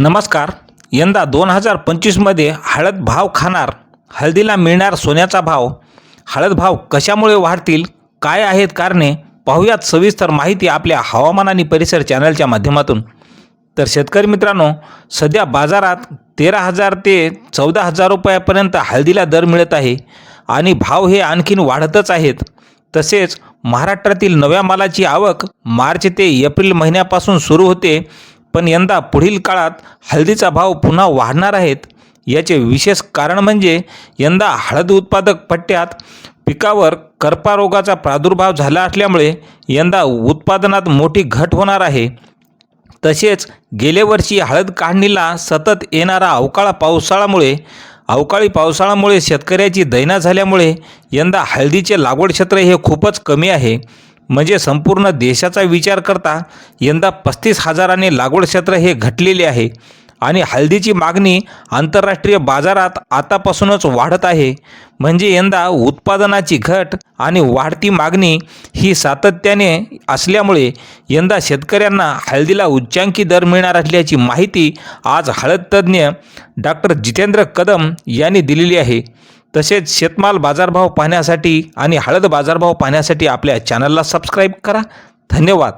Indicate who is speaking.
Speaker 1: नमस्कार. यंदा दोन हजार पंचवीसमध्ये हळद भाव खाणार हळदीला मिळणार सोन्याचा भाव. हळद भाव कशामुळे वाढतील काय आहेत कारणे पाहूयात सविस्तर माहिती आपल्या हवामान आणि परिसर चॅनलच्या माध्यमातून. तर शेतकरी मित्रांनो सध्या बाजारात तेरा हजार ते चौदा हजार रुपयापर्यंत हळदीला दर मिळत आहे आणि भाव हे आणखीन वाढतच आहेत. तसेच महाराष्ट्रातील नव्या मालाची आवक मार्च ते एप्रिल महिन्यापासून सुरू होते. पण यंदा पुढील काळात हळदीचा भाव पुन्हा वाढणार आहेत याचे विशेष कारण म्हणजे यंदा हळद उत्पादक पट्ट्यात पिकावर करपा रोगाचा प्रादुर्भाव झाला असल्यामुळे यंदा उत्पादनात मोठी घट होणार आहे. तसेच गेल्या वर्षी हळद काढणीला सतत येणारा अवकाळा पावसाळामुळे अवकाळी पावसाळ्यामुळे शेतकऱ्याची दैना झाल्यामुळे यंदा हळदीचे लागवड क्षेत्र हे खूपच कमी आहे. म्हणजे संपूर्ण देशाचा विचार करता यंदा पस्तीस हजाराने लागवड क्षेत्र हे घटलेले आहे. आणि हळदीची मागणी आंतरराष्ट्रीय बाजारात आतापासूनच वाढत आहे. म्हणजे यंदा उत्पादनाची घट आणि वाढती मागणी ही सातत्याने असल्यामुळे यंदा शेतकऱ्यांना हळदीला उच्चांकी दर मिळणार असल्याची माहिती आज हळदतज्ज्ञ डॉक्टर जितेंद्र कदम यांनी दिलेली आहे. तसेच शेतमाल बाजारभाव पाहण्यासाठी आणि हळद बाजारभाव पाहण्यासाठी आपल्या चॅनलला सबस्क्राईब करा. धन्यवाद.